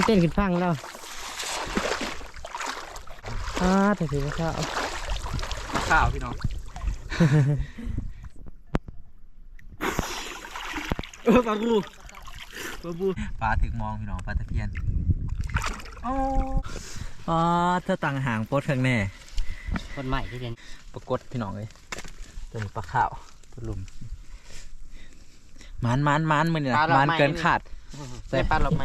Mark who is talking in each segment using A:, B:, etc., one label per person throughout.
A: มันเต้นขึ้นฟังแล้วอ่าแต่ถือว่าข้าว
B: ข้าวพี่น้องเออปลาบูปลาบูปลาถึงมองพี่น้องปลาตะเพียนอ๋ออ๋อเธอตังหางโปดข้างแน่
A: คนใหม่ที่เรียน
B: ปรากฏพี่น้องเลยตัวนี้ปลาข้าวปลาลุมมันมันมันมันเนี่ยมันเกินขาด
A: ใส่ปลาหลบไหม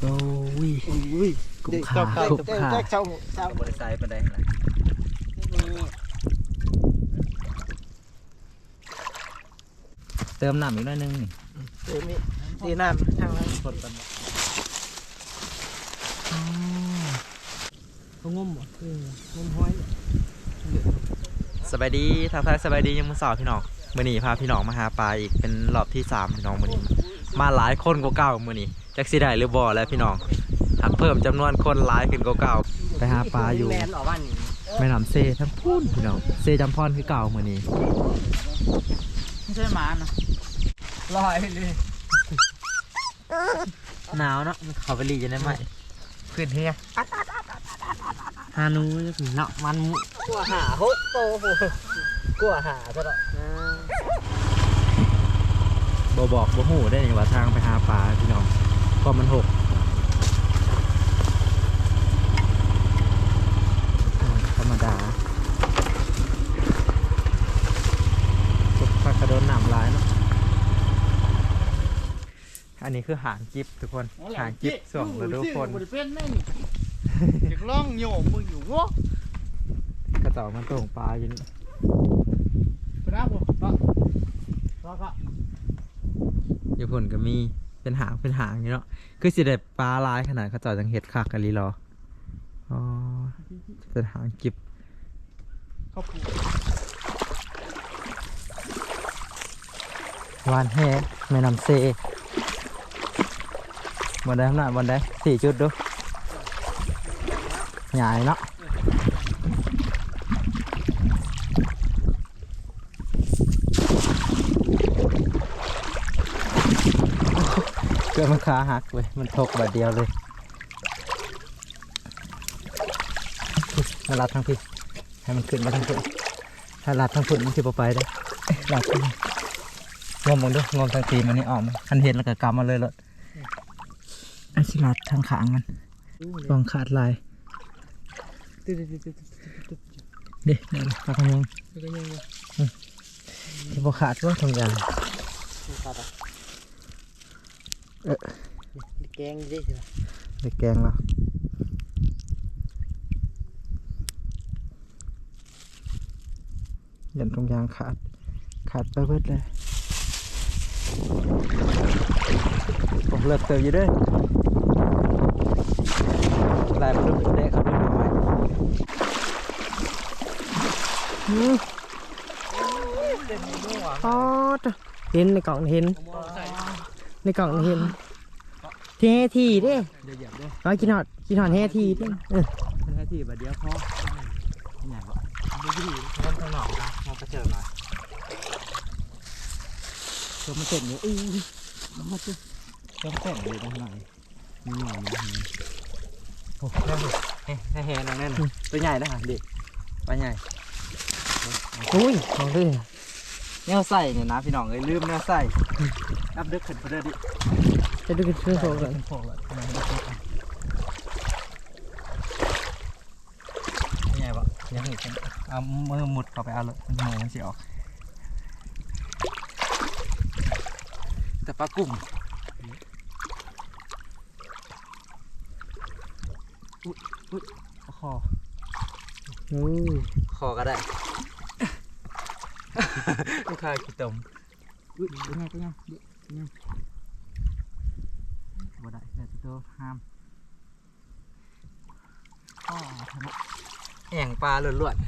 B: โอ้ย
A: อุ้ย
B: กุ้งขากุ้งขา
A: เจ้าเจ้า
B: บริษัทเป็นไดนะเติมน้ำอีกหน่อยนึงนี่
A: เดี๋ยวมีตีน้ำทางนั้นคนกันเขางมหมดคืองมห้อย
B: สบายดีทักทายสบายดียังมือสาวพี่น้องมื่อนี้พาพี่น้องมาหาปลาอีกเป็นรอบที่สามพี่น้องมื่อนี้ มาหลายคนกว่าเก่ามื่อนี้จักสิได้หรือบ่แล้วพี่น้องหักเพิ่มจำนวนคนหลายขึ้นกว่าเก่าไปหาปลาอยู่
A: แมนออกบ้านนี่
B: แม่น้ำเซทั้งพูนพี่น้องเซจำพรคือเก่ามื่อนี้
A: ไม่ใช่หมานะลอยเลย
B: หนาวเนาะมันเขาไปรีจะได้ไหม
A: ขึ้นเฮียฮานูเนาะมัน กลัวหาฮกโตกลัวหาซะดอก
B: บอบอกบ่หูได้ยังว่าทางไปหาปลาพี่น้องเพราะมันหกธรรมดาสุดพักกระโดนหนามลายเนาะอันนี้คือหางจิบทุกคนหางจิบส่วงฤดูฝน
A: บริเป็นแม่นี่อยากล่องโยมมึงอยู่วะ
B: กระเต่ามันตรงปลาอยู่นี่
A: ไปนะผมก็ก็ก็
B: อยู่ผลก็มีเป็นหางเป็นหางอยู่เนาะคือสิได้ปลาลายขนาดเขาจาะจังเห็ดคักกันลีรออ๋อเป็นหางจิบ
A: ครอบครัว
B: วานแฮแม่น้ำเซบนได้ขนาดบนได้สี่จุดดูใหญ่เนาะ เกือบมันขาหักเลยมันทกบาดเดียวเลยมาลัดทางพี่ให้มันขึ้นมาทางพี่ถ้าลัดทางฝุ่นมันจะไปได้เอ้ยลัดทางนี้งมมึงดูงมทางตีนมันนี่ออกมาคันเห็นแล้วก็กำมาเลยเลยอันสิลัดทางขางมันลองขาดลาย
A: ตึ๊ดตึ๊ดตึ๊ดตึ๊ดตึ๊ด
B: เด็นี่ปลากระยัง
A: แล้วก็ยังไง
B: จะบอขาดก็ทำอย่าง
A: ขาดอะ
B: เอ๊ะ
A: แกงดิใช่ไหม
B: ไปแกงแล้วยันตรงยางขาด ขาดไปเบิดเลยผมเลิกเติมอยู่เด้วยลายมันดูเด็กครับพี่น้อย
A: อ๋อเห็นในกล่องเห็น ในกล่องเห็นเททีเด้
B: เดี๋ยวเหยียบด้วย
A: ร้อยกินหอดกินหอดเททีเด้เออ
B: เป็นแค่ที่บัดเดียวพอที่ไหนวะไม่ดีเริ่มข้างนอกนะมองกระเจิงหน่อย
A: ตัวมันเต็มอยู่อู้
B: เริ่มเต้นเลยด้านในมีหน่อยนะโอ้แน่เลยเฮ้แฮ่ๆนั่นแน่นตัวใหญ่นะฮะเด็กปลาใหญ่
A: อุ้ยมองด้วย
B: แนวใส่เนี่ยนะพี่น้องเอ้ยลืมแนวใส่นับดึกขึ้นไปเรื่อยดิ
A: จะดูกันเพื่อนโซ่กัน
B: โผล่เลยทำไมไม่ได้ใหญ่ปะยังอีกเอามือมุดเข้าไปเอาเลยมันมือมันสิออกแต่ปลากลุ่มอุ้ยอุ้ยคอ
A: อู้
B: คอก็ได้ ลูกค้าขี้ตมอุ้ยเป็นไงเป็นไงเป็นไงบ่ได้แต่ตัวห้ามอ๋อทำไมแห่งปลาล้วนๆ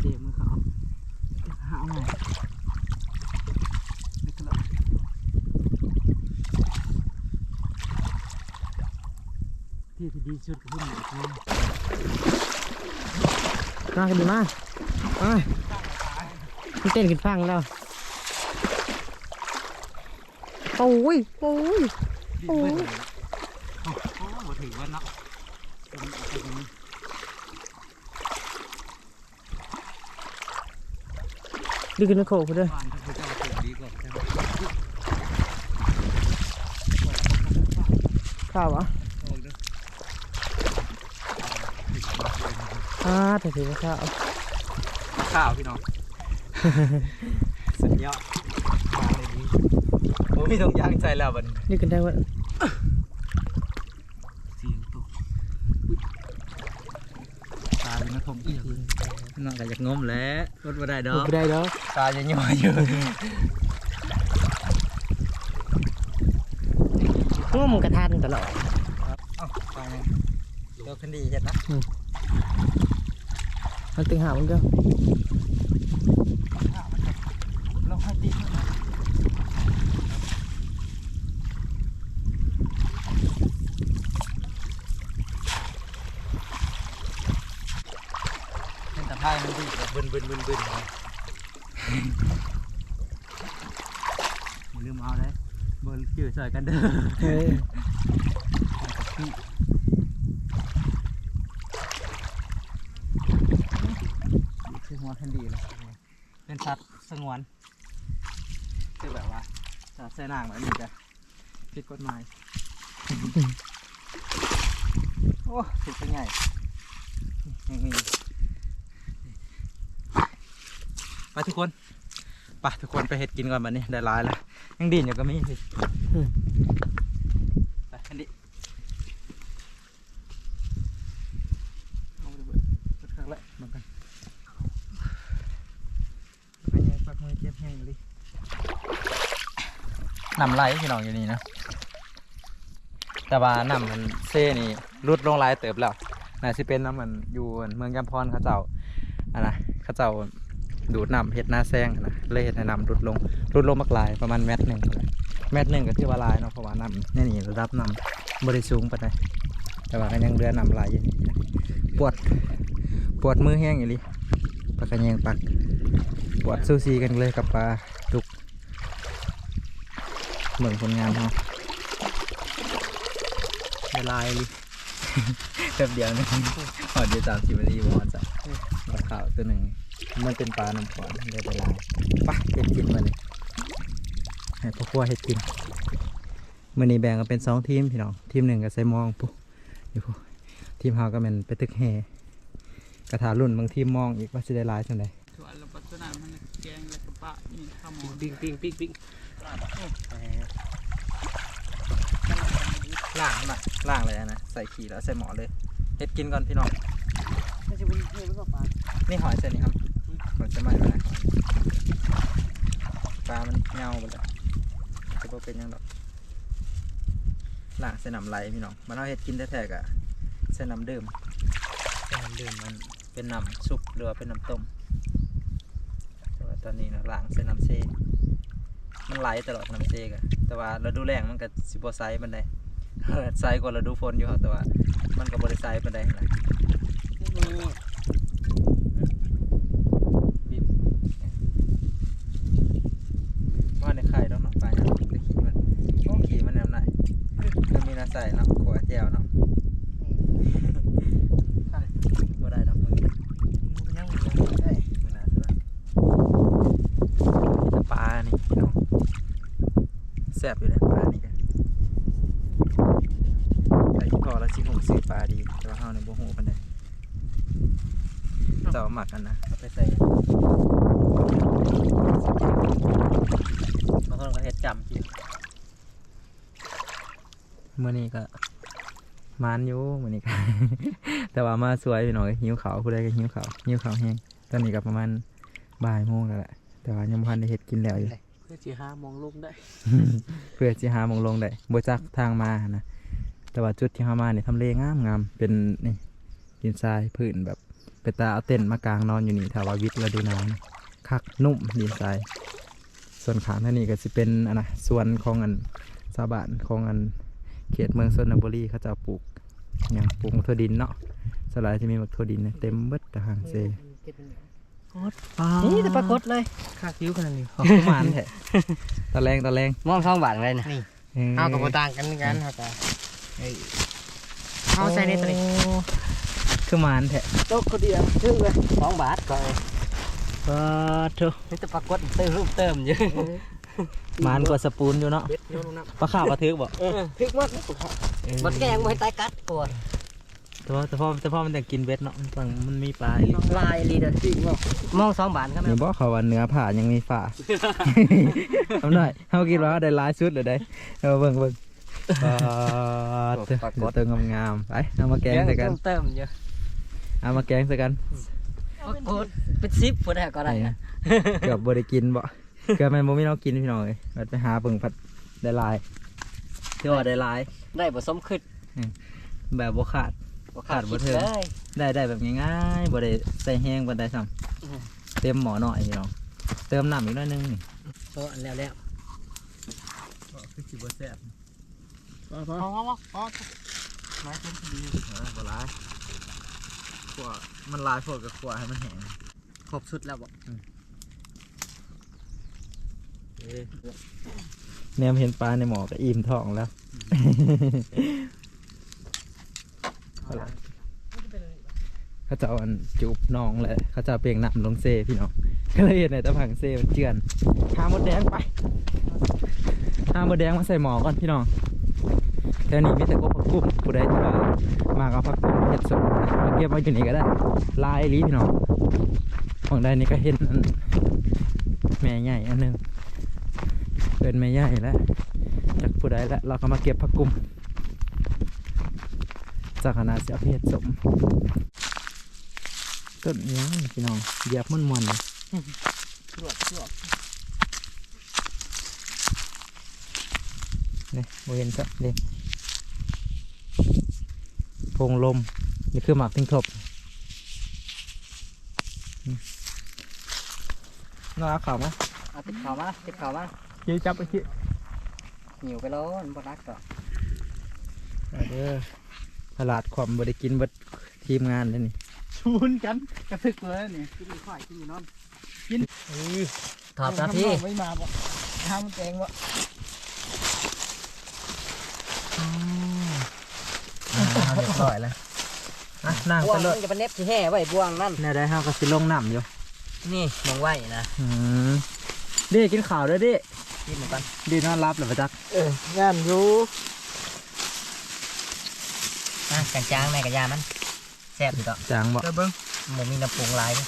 B: เตรียมมือเขาหาเอาไงไม่กระโดดที่ที่ ดีสุดคือผู้หญิงคือ
A: มากันดีมามามันเต้นขึ้นฟังแล้วโอ้ยโอ้ยโอ้ย
B: โอ้โหถือว่าเนาะ
A: ดึงขึ้นมาโขกกูด้วย
B: บ้านเขาจะถือดีกว่าใช่ไหม
A: ข้าวอะ
B: โอ้ยเด้อ
A: อ่าแต่ถือว่าข้าว
B: ข้าวพี่น้อง สุดยอดมาเลยดีโอ้ยต้องย่างใจแล้วบัดน
A: นี่กันได้ว่า
B: เสียงตกอุ๊ยตาเป็นกระทงอีกน้องก็อยากงมแหล้วรถมาได้ดอก
A: ไม่ได้ดอก
B: ตาจะย่อยอยู่
A: ง่วงกระทันตลอด
B: เอ้าไปไงตัวคันดีเห็นนะ
A: มันตึงหามันก็
B: ลงให้ตีเป็นตะไคร้มันดีแบบบึนบึนบึนบึนเลยอย่าลืมเอาเลยเบอร์จืดใส่กันเด้อ
A: เฮ้ย
B: คือหัวคันดีเลยเป็นสัตว์สงวนคือแบบว่า สัตว์ใส่นางแบบนี้จะผิดกฎหมาย โอ้ผิดไปไงยังมีไปทุกคนไปทุกคนไปเห็ดกินก่อนบัดนี้ได้หลายแล้วยังดินอยู่ก็มีสิไปคันดิเอาไปเบิดเบิดครั้งละมากันไปยังปักมือเจ็บแห้งเลย น้ำไหลพี่น้องอยู่นี่นะแต่ว่าน้ำมันเซ่นี่รุดลงหลายเติบแล้วน่าสิเป็นน้ำมันอยู่เมืองยำพรเขาเจ้าอันนะเขาเจ้าดูดน้ำเฮ็ดหน้าแซงนะเลยเฮ็ดน้ำรุดลงรุดลงมากลายประมาณเมตรหนึ่งเมตรหนึ่งก็ที่ว่าลายเนาะเพราะว่าน้ำนี่นี่ระดับน้ำบริสูงปานใดแต่ว่าก็ยังเรือน้ำลายอยู่นี่ปวดปวดมือแห้งอยู่ลิปากกระแยงปักปวดซูซีกันเลยกับปลา เหมือนผลงานเขาละลายเลยแป๊บเดียวนึงหอดเดียวสามสิบนาทีวอนจ้ะปลาขาวตัวหนึ่ง มันเป็นปลาน้ำขอนเลยละลายไปะเห็ดกินมาเลยให้พ่อครัวเห็ดกินมื่อนี้แบ่งกันเป็นสองทีมพี่น้องทีมหนึ่งก็ใส่มองปุ๊อยู่ปุ๊ทีมเฮาก็แมันไปตึกแห่กระถารุ่นบางทีมมองอีกว่าจะได้หลายสันใด
C: ส่วนเราปัจจุบันมันแกงและกระปะนี่ข้าวหมอ
A: ปิ้งปิ้งปิ้งปิ้ง
B: ล่างมาล่างเลยนะ ใส่ขี่แล้วใส่หมอเลยเห็ดกินก่อนพี่น้อง
A: ไม่ใช่บุญเพื่อนหรือเปล่าปลา
B: นี่หอยเส้นนี้ครับหอยเส้นใหม่มาปลามันเงาหมดเลยจะบ่เป็นหยังดอกล่างเส้นน้ำไหลพี่น้องมันเอาเห็ดกินแท้ๆกะเส้นน้ำดื่มเส้นน้ำดื่มมันเป็นน้ำซุปหรือว่าเป็นน้ำต้มแต่ว่าตอนนี้นะล่างเส้นน้ำเซ มันไหลตลอดน้ำเซกะแต่ว่าฤดูแรงมันก็สิบไซส์ปานไดไซส์กว่าฤดูฝนอยู่ครับแต่ว่า มันก็บริไซส์ปานไดนะ บีบว่าในไข่ต้องเนาะปลาเนี่ยแต่ขี่มันโอ้ขี่มันแนวไหนมันมีน้าใส่เนาะขวแจวเนาะไข่บ่ได้ดอกมึงมันยังมันยังได้มันน่าสิว่าแต่ปลานี่พี่น้องแซ่บอยู่เลยปลานี่กัน แต่ที่พอแล้วสิหงซื้อปลาดี แต่ว่าเฮาในยบ่ฮู้ปานใดเจ้าหมักกันนะเอาไปใส่บางคนก็เฮ็ดจำกินมื่อนี้ก็มานอยู่มื่อนี้ก็ แต่ว่ามาสวยพี่น้องหิวขาวผู้ใดก็หิวขาวหิวขาวแห้งตอนนี้ก็ประมาณบ่ายโมงแล้วแหละแต่ว่ายังบ่ทันได้เฮ็ดกินแล้วอยู่
A: เพื่อจีห้ามองลูกได้
B: เพื่อสิหาหมองลงได้บ่จักทางมานะ แต่ว่าจุดที่เฮามานี่ทำเลงามงามเป็นนี่ดินทรายพื้นแบบเป็นตาเอาเต็นท์มากางนอนอยู่นี่ถ้าว่าวิทย์ฤดูหนาวนี่คักนุ่มดินทราย ส่วนขางท่างนี้ก็สิเป็นอันนะส่วนของอันชาวบ้านของอันเขตเมืองชนบุรีเขาจะปลูกอย่างปลูกมะเขือดินเนาะสลายที่มีมักโทดินเนี่ยเต็มเบิดตะหางเซ
A: นี่แต่ปรากฏเลยค่าคิ้วขนาดนี้
B: เอาประมาณแท้ตะแรงตะแรง
A: มองท้องบาทอะไรนะนี่
B: เอ้ย
A: เอากับโบต่างกันกันเอาแต่ เอาใส่ในตัวนี้
B: โอ้คือหมานแท้
A: โต๊ะคนเดียวชื่อเลยสองบาทก่อน
B: ปาโถ
A: นี่แต่ปรากฏเติมรูปเติมเยอะ
B: หมานกว่าสปูนอยู่เนาะ
A: เบ็ดโยนน้
B: ปลาข้าวปลาทึกบ่ำ
A: เออพริกมากบดแกงไม่ให้ตายกัดกลัว
B: แต่ว่าแต่พ่อแต่พ่อมันแต่กินเบ็ดเนาะมันต้องมันมีปลาอีก
A: ลายลีเด้อจริงบ่มองสองบาทครับ
B: นี่บอกเขาว่าเนื้อผ่ายังมีฝาทำหน่อยเขาคิดว่าได้หลายชุดเลยได้เอาเบิ่งเบิ่ง ปลาเดี๋ยวเติมงามๆไปเอามาแกงใส่กัน
A: เติมเยอะ
B: เอามาแกงใส่กัน
A: ปรากฏเป็นซิปพอได้ก็ได้นะ
B: เกือบบ่ได้กินบ่เกือบแมันบ่มีเรากินพี่น้องเอ้ยมันไปหาเบิ่งผัดได้หลายที่ว่าได้หลาย
A: ได้บ่สมคิด
B: แบบบ่ขาดขาดบ่เทิง
A: เลย
B: ได้ได้แบบง่ายๆบ่ได้ใส่แห้งบ่ได้ซ้
A: อืมำ
B: เต็มหม้อหน่อยพี่น้องเติมน้ำอีกหน่อยนึงนี่
A: โอ้แล้วแล้ว
B: คือสิบ่แซ่บ
C: พอพอพอพอ
A: มาเพิ่มดี
B: เออบ่หลายขวมันลายพวกกับขวให้มันแห้ง
A: ครบสุดแล้วบ่
B: แนมเห็นปลาในหมอก็อิ่มท้องแล้วเอาล่ะเขาจะเอาอันจูบน้องแหละเขาจะเอาเปลียงน้ำลงเซพี่น้องก็เลยเห็นในตะผังเซมันเจือนหามดแดงไปหามดแดงมาใส่หมอก่อนพี่น้อง แถวนี้มีแต่กผักกุ้มผู้ใดที่ว่ามากับผักกุ้มเห็ดสดมาเก็บมาอยู่นี่ก็ได้ลายลีพี่น้องของใดนี่ก็เห็นแม่ใหญ่อันหนึงเป็นแม่ใหญ่แล้วจากผู้ใดแล้วเราก็มาเก็บผักกุ้มจากคณะเสียเพศสมต้นนี้พี่น้องเหยียบมันมันๆเลย
A: สวดสวด
B: นี่โมเห็นสักเด็ก พงลม นี่คือหมากทิ้งทบอืมน่าเอาข่าวไหม
A: เอาติดข่าวมาติดข่าวมา
B: ยืจับไปที่
A: หิวไปแล้วมันบ่รักก็
B: เด้อตลาดความบริกินเบัดทีมงานเลยนี่
C: ชูนกันกระทึกเลยนี่กินข้าวกินนอน
A: ถอดนะพี่
C: ไม่มาบ่ทำแกงบ่
B: เรียบร้อยแล้วอะนั่ง
A: บ
B: ไป
A: วง
B: เลย
A: จะเป็นเน็บที่แห่ไว้บวงนั่น
B: เนี่ยได้ห้าวก็สิลงน้ำอยู่
A: นี่มองไว้นะ
B: อืมดิกินข่าวด้วยดิ
A: กินเหมือนกัน
B: ดีนอนรับหรือปะจัก
C: เอองานอยู่
A: อะกันจางแม่กับยามันแซ่บอยู่ต่อ
B: จางบ่
C: เดี๋ยวเบิ่ง
A: หมูมีน้ำปรุงหลายเด้อ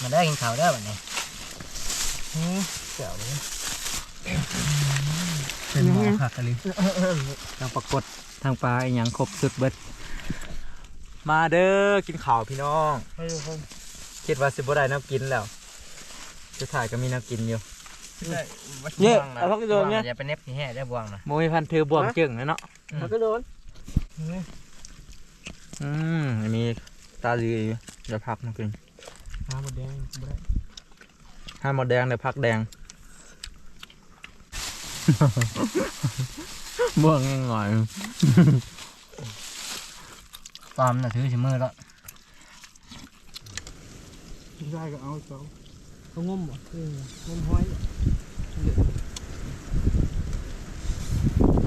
A: มาเด้อกินข้าวเด้อบัดนี้อืมเจ๋วเลย
B: เป็นหมอผักกะลิทางปรากฏทางปลาอีหยังครบสุดเบิดมาเด้อกินข้าวพี่น้อง
C: ให้ดูคน
B: คิดว่าสิบ่ได้น้ำกินแล้วจะถ่ายก็มีน้ำกินอยู่
C: ได้
B: เนี่ยเอาพักโดนเนี่ย
A: อย่าเป็นเน็บที่แห่ได้อบวงนะ
B: โมยพันธุ์ถือบวงจึงนะเนาะ
C: มันก็โดน
B: อืมอันนี้ตาดีอยู่เดี๋ยวพักมากิน
C: หาหมดแดงบ่ได้
B: ห้ามหมดแดงเดี๋ยวพักแดง บวงยังหน่อย
A: ตอมน่ะถือสิมือแล้ว
C: ได้ก็เอาเจ้าเขางมบ่เอองมห้อย
A: ท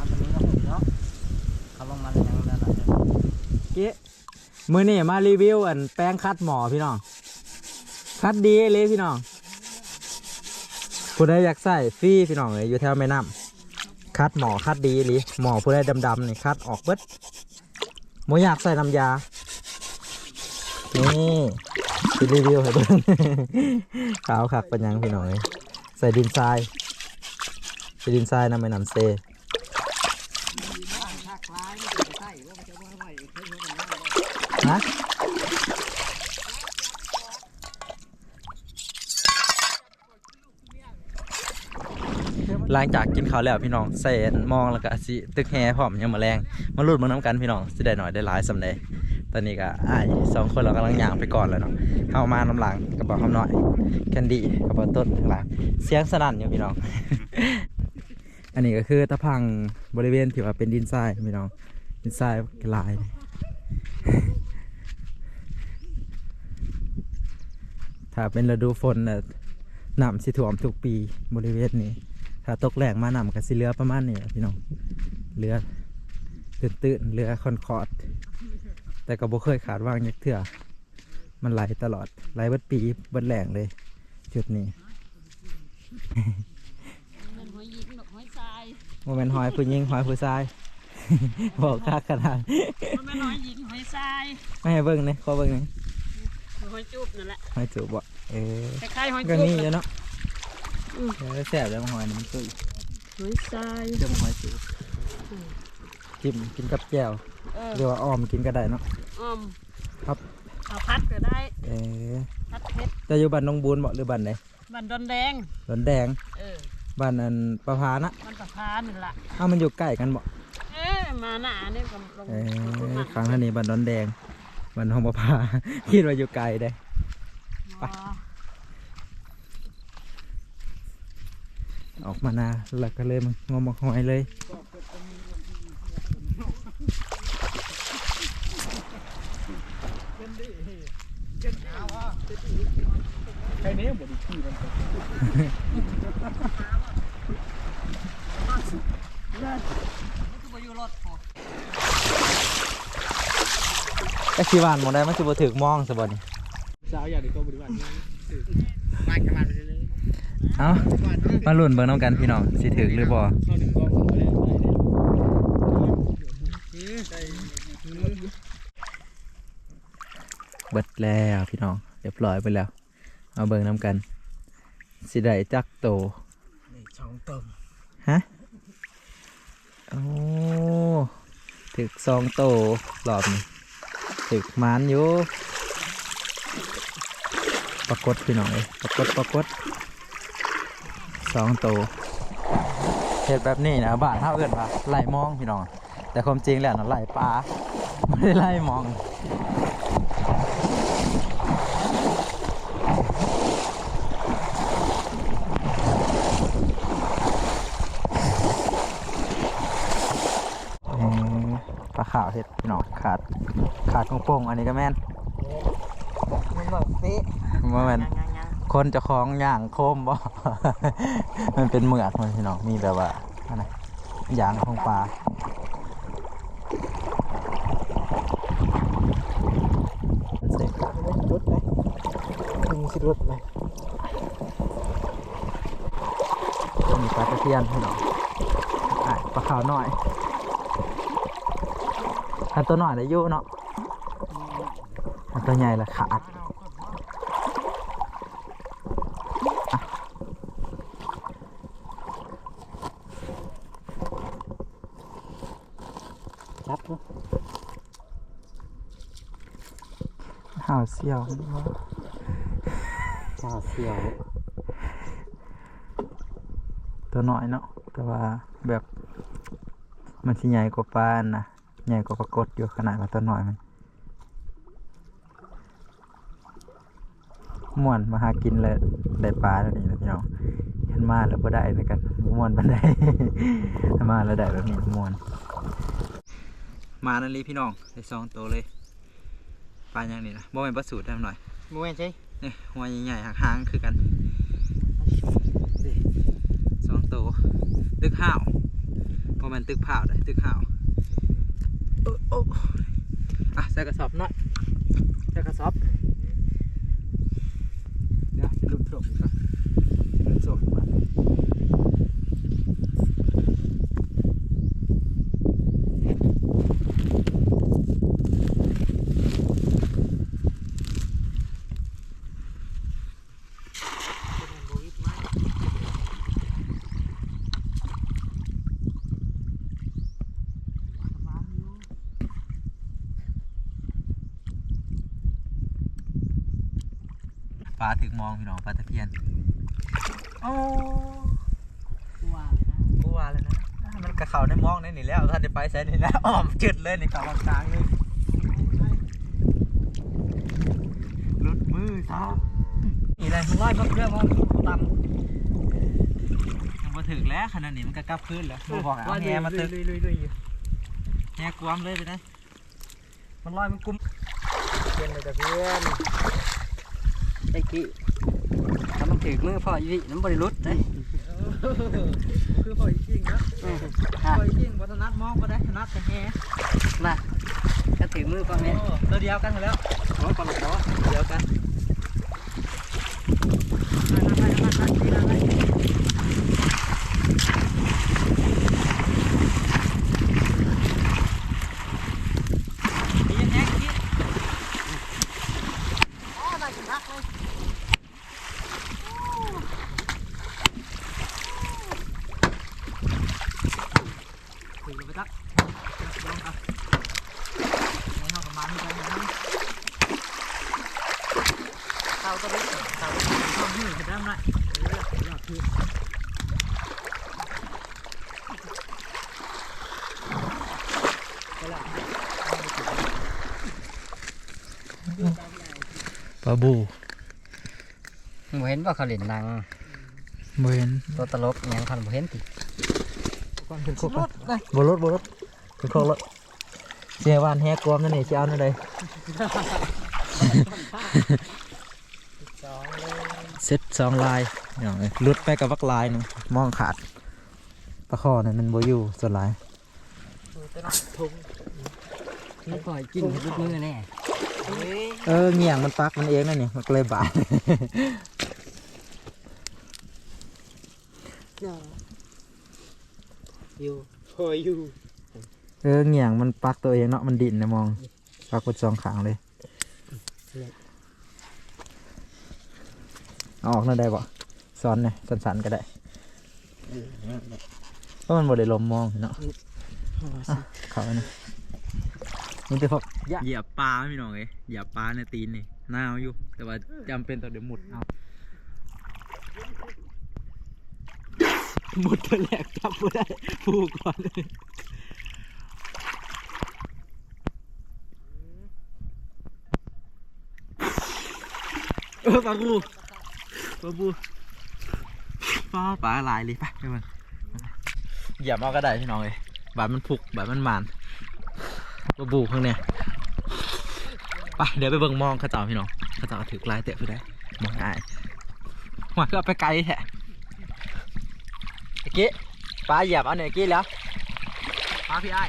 A: ำแบบนี้ก็หุ่นเนาะเขาลงมาแล้วยังนั่นแหละ
B: เก๊มือนี่มารีวิวอันแป้งคัดหมอพี่น้อง คัดดีเลยพี่น้องผู้ใดอยากใส่ฟรีพี่น้องเลยอยู่แถวแม่น้ำ คัดหมอคัดดีหรือหมอผู้ใดดำๆนี่คัดออกเบิดโมอยากใส่น้ำยา นี่สิรีวิวให้เบิ่งขาวคักเป็นยังพี่หน้อย ใส่ดินทราย ใส่ดินทรายนำไปนำเซฮะ หลังจากกินข้าวแล้วพี่น้องใส่มองแล้วก็สิตึกแฮพร้อมยังมาแรงมาลุ้นมาน้ำกันพี่น้องสิได้หน่อยได้หลายสำเร็จตอนนี้ก็ไอ้สองคนเรากำลังย่างไปก่อนแล้วเนาะเข้ามาน้ำหลังกระเป๋าคำน้อยแคนดี้กระเป๋าต้นข้างหลังเสียงสนั่นอยู่พี่น้อง อันนี้ก็คือตะพังบริเวณที่ว่าเป็นดินทรายพี่น้องดินทรายลายถ้าเป็นฤดูฝนน่ะน้ำสิท่วมทุกปีบริเวณนี้ ถ้าตกแรงมาน้ำก็สิเหลือประมาณนี้แหละพี่น้องเหลือตื้นๆเหลือคอนคอร์ดแต่ก็บ่เคยขาดว่างยักเถื่อมันไหลตลอดไหลเบิดปีเบิดแหลงเลย จุดนี้
D: มันหอยยิงดอกหอยทราย
B: โมเมนหอยผู้หญิงหอยผู้ชายบอกคักขนาด
D: มันไม่นหอยยิงหอยทราย
B: ไม่ให้เบิ่งนี่ขอเบิ่งนี่
D: หอยจูบนั่นแหละ
B: หอยจูบบ่เออ
D: คล้ายๆหอย
B: ก็
D: จูบ
B: มีอยู่
D: น่ะ
B: เนาะ เออแซ่บแล้วมันหอยนี่มันตุ้ย
D: หอยทราย
B: เดี๋ยวมันหอยจูบจิ้มกินกับแจ่ว
D: เออ
B: หรือว่าอ้อมกินก็ได้เนาะ
D: อ้อม
B: ครับ
D: เอาพัดก็ได้
B: เออ
D: พัดเพชร
B: จะอยู่บ้านน้องบูนบ่หรือบ้านไหน
D: บันดอนแดง
B: สวนแดง
D: เออ
B: บ้านอันประพานะ
D: มันประพานี่ล่ะ
B: อ้าวมันอยู่ใกล้กันบ่
D: เอ๊ะมาหน้านี่ก็ลง
B: เอ
D: ลง
B: อ
D: มา
B: ครั้งท่านี้บ้านดอนแดงบ้านน้องประพาคิดว่าอยู่ไกลได้ไป ออกมานาแล้วก็เลยมันงมมาหอยเลย
C: ใครเนี้ยบ่ได้ขี่มัน
B: ก็ชีวานหมดได้มันคือบ่ถึกมองสบนี่
C: สาวอย่างนี้ก็บริวาร
A: มากันมาไป เลย
B: เอ้ามาลุ้นเบิ่งน้ำกันพี่น้องสิถึกหรือบ่
C: เข้าหนึ่งกองก็ได้ได้เลย
B: เบิดแล้วพี่น้องเรียบร้อยไปแล้ว เอาเบิ่งน้ำกัน สิได้จักโต
A: นี่ช่องต้ม
B: ฮะโอ้ถึกสองโตรอบนี้ถึกหมานอยู่ปรากฏพี่น้องเอ้ยปรากฏปรากฏ สองโตเห็ดแบบนี้นะบ้านเท่าเอินว่าไล่มองพี่น้อง แต่ความจริงแล้วนะไล่ปลาไม่ได้ไล่มองอืมปลาขาวเห็ดพี่น้องขาดขาดของโป่งอันนี้ก็แม่น
A: มันบอกเป๊ะ
B: ว่าแม่น
A: ยังยังยัง
B: คนเจะคล้าของย่างโคมบ่ มันเป็นเหมือกมันพี่น้องมีแบบว่าอะไรย่างของปลาเสร็จ
A: รถไหมมึงสิรถไหม
B: ก็มีปลาตะเพียนพี่น้องอะปลาขาวหน่อยอันตัวหน่อยได้อยู่เนาะอันตัวใหญ่ละขาด
A: จับเนาะ
B: ห่าว เสียว
A: ชาเสียว
B: ตัวน้อยเนาะแต่ว่าแบบมันสิใหญ่กว่าปลานนะใหญ่กว่าปลากดอยู่ขนาดว่าตัวน้อยมันม่วนมาหากินเลยได้ปลาแล้วนี่นะพี่น้องเห็นมาแล้วก็ได้เลยกันม่วนบันไดมาแล้วได้แบบนี้ม่วน มานั่นลีพี่น้องได้สองตัวเลย ปลาอย่างนี้นะบ่เป็นปลาสูตรทำหน่อย
A: มวยใช่
B: นี่หัวใหญ่ๆหางๆคือกันนี่สองตัวตึกห่าวเพราะมันตึกผ่าวได้ตึกห่าวโอ้โอ้อะใส่กระสอบหน่อยใส่กระสอบเดี๋ยวลืมส่งก่อนลืมส่งมาปลา ถึงมองพี่น้องปลาตะเพียนโอ้
D: ว่าเลยนะ
B: กูว่าเลยนะอะมันกระเขาในมองนี่นี่แล้วถ้าจะไปใส่นี่แล้วอ้อมจุดเลยนี่เขากลางเลยลุดมือเท้านี่เลยร้อยบักเรือมองต่ำยังมาถึงแล้วขนาดนี้มันก็กลับคืนแล้วบ่บอกเอาแงมาตึก
A: ลุยลุยลุย
B: แงกวมเลยไปนะ
E: มันลอยมันกุ้มเพื่อนเลยจ้ะเพื่อน ไอ้กี้ถ้ามันถือมือพ่อยี่น้ำบริลุดเลย
B: คือพอจริงนะพอจริงวัฒนัดมองก็ได้นัดแต่แฮ
E: น่ะถ้าถือมือพ่อแม่
B: เราเดียวกันแล้ว
E: โอ้ปลาหมึกเนาะเดียวกัน
B: ถึงไปตักลองครับในห้องประมาณนี้กันนะ เต่าตัวนี้เต่าตัวนี้ช่องหื้อจะได้ไหมเออยอดคือ
E: ปลาบูเห็นว่าเขาเล่นหนัง
B: เวน
E: ตัวตลกอหยังคันบ่เห็นติ
B: ก่อนถึงครบเลย
E: บรถบรถถึงครบรถเสียวานแฮกรวมนั่นนี่สิเอานั่นใด เซ็ตสองลายอย่างเลยลุดไปกับวักลายหนึงมองขาดปลาคอเนี่ยมันบ่อยู่ส่วนลาย
F: ไม่ปล่อยกินให้ลูกมือแน่
E: เออเงี่ยงมันปักมันเองนั่นนี่มันก็เลยบาด
B: อยู่พออยู่
E: เออเงี่ยงมันปักตัวเองเนาะมันดิ่นนะมองปักบนสองขางเลยเอาออกนั่นได้ปะซ้อนเนี่ยสันๆก็ได้เพราะมันบ่ได้ลมมองเนาะอะเขาอันนี้นี่เป็นพวก
B: เหยียบปลาพี่น้องเอ้ยเหยียบปลาในตีนนี่หนาวอยู่ แต่ว่าจำเป็นต่อเดี๋ยวหมุดเอาหมุดตัวแรกจับไม่ได้ผูกก่อนเลยเออปลา บูปลาบูปลาปลาลายเลยไปไปมันเหยียบเอาก็ได้พี่น้องเอ้ยบาดมันผูกบาดมันมานมาบูข้างเนี่ยไปเดี๋ยวไปเบิ่งมองข้าเจ้าพี่น้องข้าเจ้าถือกลายเตะไปได้มองง่ายมาก็ไปไกลแท้ไอ้กี้ปลาเหยียบเอาหน่อยกี้แล้วปลาพี่ไอ้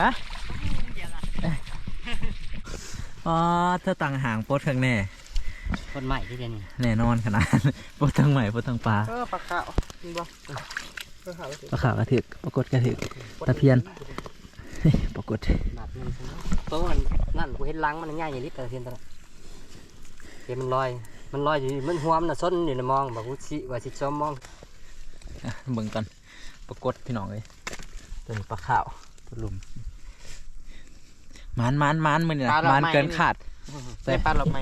B: ฮะ อ๋อเธอตังห่างโพดข้างแน่
E: คนใหม่ที่เดียวนี่
B: แน่นอนขนาดโพดทั้งใหม่โพดทั้งปลา
E: เออปลาขาวจริงบ่
B: ปลาขาวกระถึกปรากฏกระถึกตะเพียนปรากฏ
E: บาดมันโตมันนั่นกูเห็นลังมันง่ายอย่างนี้แต่เทียนตลอดเห็นมันลอย มันลอยอยู่มันหัวมันน่ะส้นอยู่ในมองบอกกูสิว่าสิซ้อมมอง
B: อะเบิ่งกันปรากฏพี่น้องเลยตัวนี้ปลาขาวตัวหลุม มันมันมันมือนี่นะมันเกินขาด
E: ใส่ปลาหลอกไหม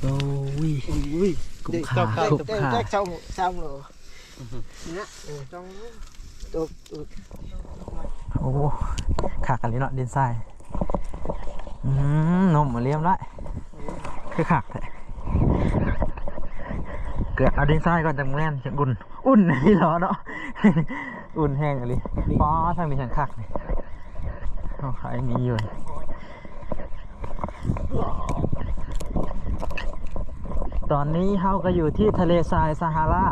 B: โอ้ย
E: อุ้ย
B: กุ้งขากุ้งขา
A: xong xong rồi
B: โอ้ขากันเลยเนาะดินทรายอืมนมมาเลี้ยมละคือขากแท้เกิดเอาดินทรายก่อนจังแม่นจังอุ่น อุ่นนี่เหรอเนาะ อุ่นแห้งอะไรป้อทางนี้ฉันคักนี่ เอาใครมีอยู่ตอนนี้เฮาก็อยู่ที่ทะเลทรายซาฮารา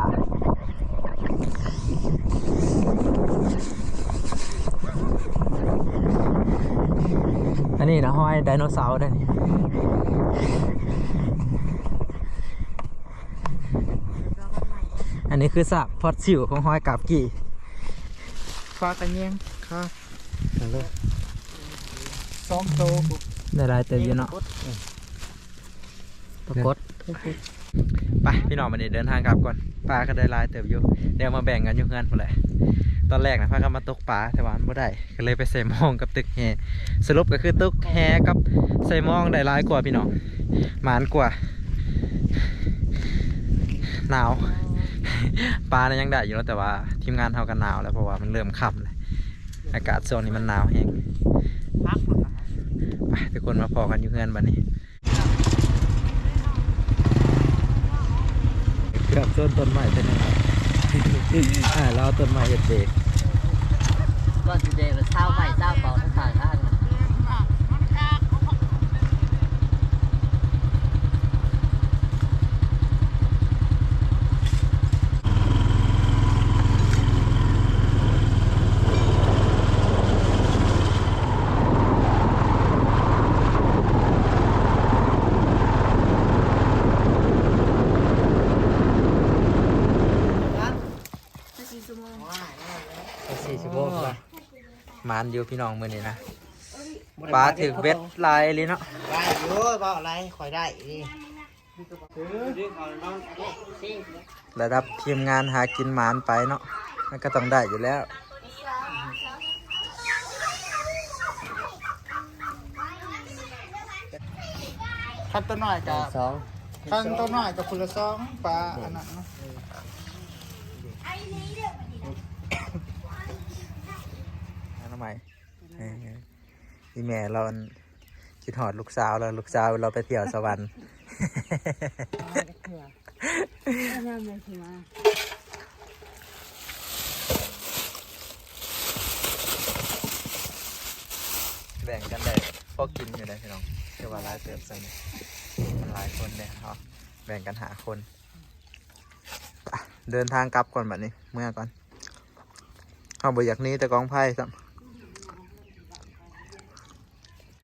B: อันนี้นะห้อยไดโนเสาร์ได้นี่อันนี้คือสากพอดสิวของห้อยกาบกี่
A: pha tay nhem kha ซ้อมโต
B: ได้รายเต็มอยู่เนาะ
E: ปรากฏ
B: ไปพี่น้องวันนี้เดินทางกลับก่อนปลาก็ได้หลายเติบอยู่เดี๋ยวมาแบ่งกันอยู่เงินหมดเลยตอนแรกนะพากันมาตกปลาแต่ว่ามันไม่ได้ก็เลยไปใส่หมองกับตึกแฮสรุปก็คือตึกแฮกับใส่หมองได้หลายกว่าพี่น้องหมานกว่าหนาวปลาเนี่ยยังได้อยู่แล้วแต่ว่าทีมงานเท่ากันหนาวแล้วเพราะว่ามันเริ่มค่ำเลยอากาศโซนนี้มันหนาวแห้ง
A: พักหมด
B: ไปทุกคนมาพอกันอยู่เงินบัดนี้ เกือบต้นต้นใหม่เป็นยังไงอ่าเราเอาต้นไม้เห็ดเบรก
E: ก็สิเดมาเช้าใหม่เช้าเป่าทั้งทางท่าน
A: สี่ชั่วโมงละ
B: มานอยู่พี่น้องมือนี้นะปลาถึกเบ็ดลายเลยเนาะ
A: ได้อยู่เปล่าอะไรคอยได้ดิ
B: ระดับทีมงานหากินหมานไปเนาะมันก็ต้องได้อยู่แล้ว
G: ขั้นตัวน้อยกับ
E: สอง
G: ขั้นตัวน้อยกับคนละสองปลาอันนั้นเนาะ
B: ทำไมเออ พี่แม่เราคิดหอดลูกสาวเราลูกสาวเราไปเที่ยวสวรรค์แบ่งกันได้พอกินอยู่เลยพี่น้องเชื่อว่าหลายเติมใส่นี่มันหลายคนเนี่ยเนาะแบ่งกันหาคนเดินทางกลับก่อนแบบนี้ เมื่อก่อนเขาบอกอยากนี้แต่กองไพ่สัม